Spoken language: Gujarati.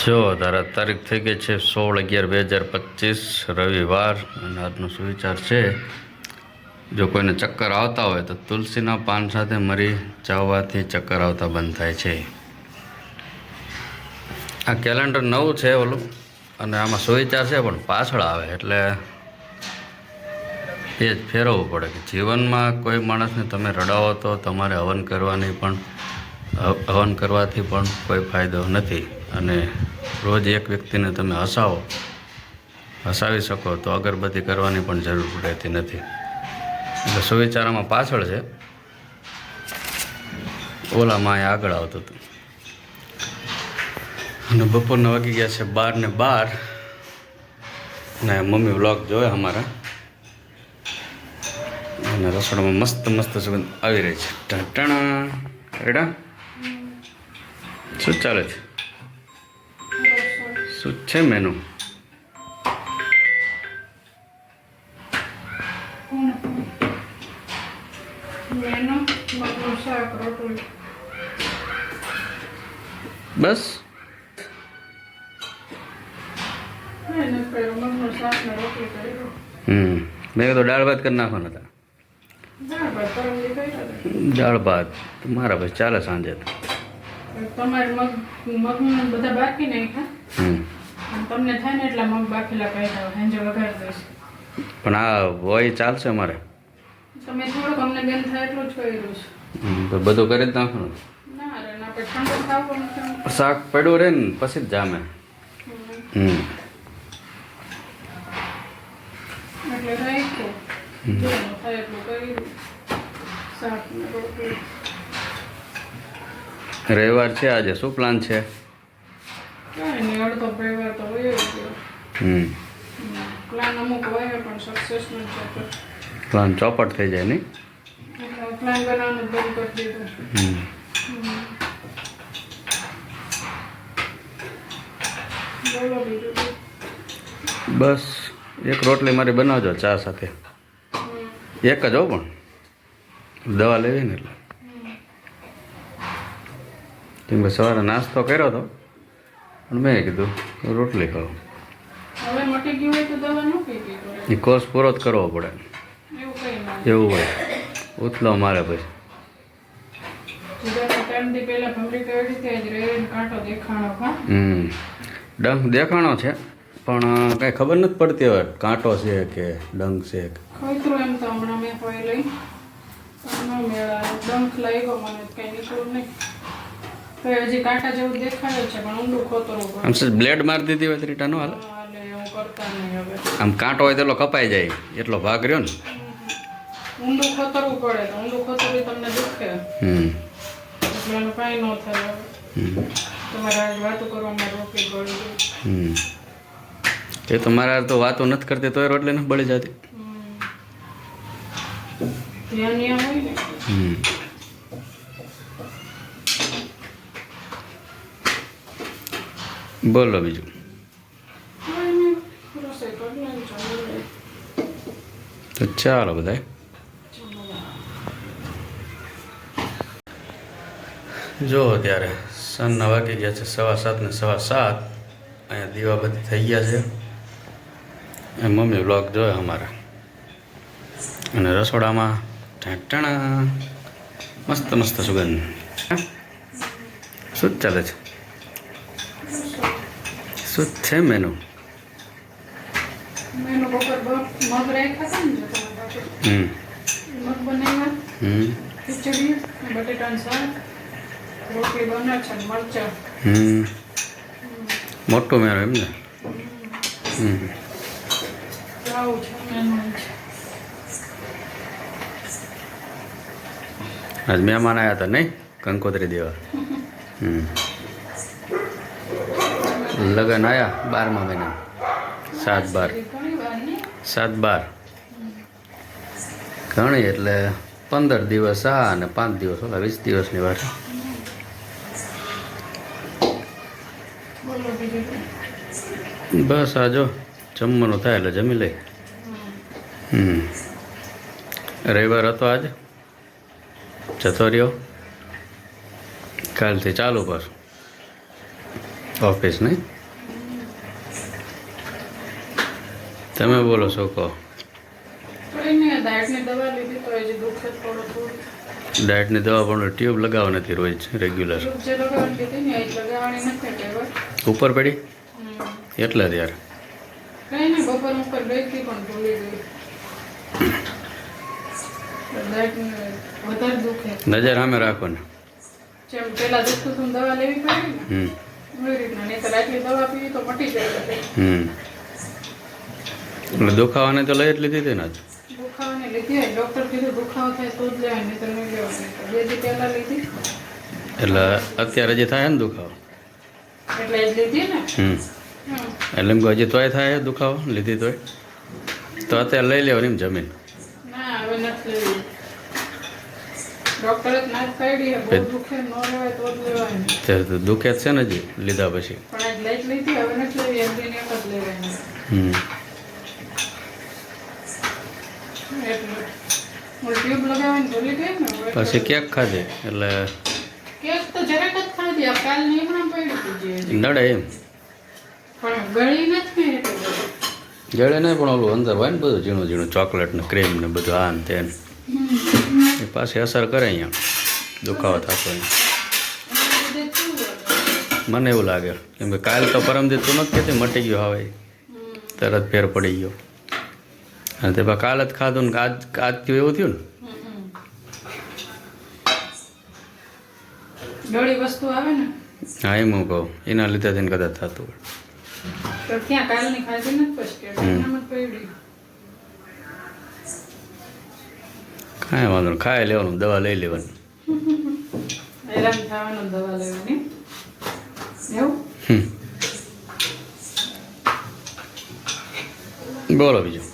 જો, તારા તારીખ થઈ ગઈ છે સોળ અગિયાર બે હજાર પચીસ, રવિવાર, અને આજનો સુવિચાર છે, જો કોઈને ચક્કર આવતા હોય તો તુલસીના પાન સાથે મરી ચાવવાથી ચક્કર આવતા બંધ થાય છે. આ કેલેન્ડર નવું છે ઓલું, અને આમાં સુવિચાર છે, પણ પાછળ આવે, એટલે એ જ ફેરવવું પડે કે જીવનમાં કોઈ માણસને તમે રડાવો તો તમારે હવન કરવાની પણ હવન કરવાથી પણ કોઈ ફાયદો નથી. અને રોજ એક વ્યક્તિને તમે હસાવો, હસાવી શકો તો અગરબત્તી કરવાની પણ જરૂર રહેતી નથી. એટલે સુવિચારામાં પાછળ છે. ઓલામાં અહીંયા આગળ આવતું હતું. અને બપોરના વાગી ગયા છે બાર ને બાર. ને મમ્મી વ્લોગ જોયા અમારા. અને રસોડામાં મસ્ત મસ્ત સુગંધ આવી રહી છે. ટણા. રેડા? શું ચાલે છે? શું છે મેનુ બસ. હમ. મેં કીધું દાળ ભાત કરી નાખવાના હતા. દાળ ભાત તો મારા પછી ચાલે સાંજે તો. તમારે મગ મગનું બધા બાકી નાખ્યા. હમ. અને તમને થાય ને એટલા મગ બાકીલા કાઢ્યા સાંજે વઘાર દઈશ પણ આ હોય ચાલશે મારે તમે થોડુંક અમને બેન થાય એટલું જ કર્યું છે. હમ, તો બધું કરી જ નાખવાનું? ના રે ના આપણે ઠંડુ ખાવું નથી શાક પડ્યું રહે ને પછી જ જામે. હમ. એટલે રાખ્યું. જેનું થાય એટલું કર્યું. શાક ને રોટલી. રવિવાર છે આજે શું પ્લાન છે? પ્લાન ચોપટ થઈ જાય નહીં? બસ એક રોટલી મારી બનાવજો ચા સાથે. એક જ હો પણ. દવા લેવી ને એટલે. કેમ કે સવારે નાસ્તો કર્યો હતો પણ મેં કીધું રોટલી ખાવ એ કોર્સ પૂરો જ કરવો પડે. એવું હોય. ઉથલો મારે પછી. ડંખ દેખાણો છે પણ કઈ ખબર નથી પડતી હવે કાંટો છે કે ડંખ છે કે. ડંખ લાગ્યો મને કઈ નીકળ્યું નહીં. હજી કાંટા જેવું દેખાય છે પણ ઊંડું ખોતરું પડે. આમ સહેજ બ્લેડ મારી દીધી હોય રીટા ન હાલે આમ કાંટો હોય તેટલો કપાઈ જાય એટલો ભાગ રહ્યો ને. ઊંડું ખોતરવું પડે તો ઊંડું ખોતરવું તમને દુખે. હમ. કાંઈ ન થાય તમારે વાતો કરવામાં રોકી ગળી હમ. એ તો વાતો નથી કરતી તોય રોટલી બળી જતી. ધ્યાન હોય ને. હમ. બોલો બીજું. તો ચાલો બધા જો અત્યારે સનના વાગી ગયા છે સવા સાત ને સવા સાત. અહીંયા દીવા બધી થઈ ગયા છે. એ મમ્મી બ્લોગ જોયો અમારા. અને રસોડામાં ટાણા. મસ્ત મસ્ત સુગંધ. શું ચાલે છે? શું છે મેનુ. હમ. હમ. ખીચડી બટેટાનું શાક રોટલી બને છે મરચાં. હમ. મોટો મેળો એમ ને? હમ. આજ મહેમાન આવ્યા હતા નહીં? કંકોત્રી દેવા. હમ. લગન આવ્યા બારમા મહિના. સાત બાર. સાત બાર. ઘણી એટલે પંદર દિવસ આ અને પાંચ દિવસ ઓલા વીસ દિવસની વાર? બસ આ જો, જમવાનું થાય એટલે જમી લઈ હમ. રવિવાર હતો આજ? જતો રહ્યો? કાલથી ચાલુ પાછું. ઓફિસ નહીં? તમે બોલો શું કહો. ડાયટની દવા પણ ટ્યુબ લગાવવા નથી રોજ રેગ્યુલર. ને ઉપર પડી? એટલે જ યાર નજર સામે રાખો ને. દવા લેવી પડી એટલે દુખાવાને તો લઈ જ લીધી હતી ને આજ? જ એટલે અત્યારે હજી થાય ને દુખાવો? જ. એટલે એમ કહું હજી તોય થાય દુખાવો? લીધી તોય? તો અત્યારે લઈ લેવાની એમ જમીન? ના હવે નથી લેવી ડૉક્ટરે જ ના જ પાડી બહુ દુખે છે ને હજી લીધા પછી. પછી ક્યાંક ખાધે એટલે નડે એમ. જડે નહીં પણ ઓલું અંદર હોય ને બધું ઝીણું ઝીણું ચોકલેટ ને ક્રીમ ને બધું આ ને તે પાછી અસર કરે અહીંયા. દુખાવો થતો હોય. એના લીધે કેવું હતું? મને એવું લાગે. કેમ કે કાલ તો પરમ તું નથી કહેતી મટી ગયો હવે. તરત ફેર પડી ગયો. અને તે કાલ જ ખાધું ને આજ આજ થયું એવું થયું ને? વસ્તુ આવે ને? હા એમ હું કહું. એના લીધે થઈને કદાચ થતું હોય તો ક્યાં કાલની ખાધી નથી પછી કે હમ. એનામાં જ પડી કાંઈ વાંધો નહીં ખાઈ લેવાનું દવા લઈ લેવાની. હેરાન થવાનું દવા લેવાની. એવું? બોલો બીજું.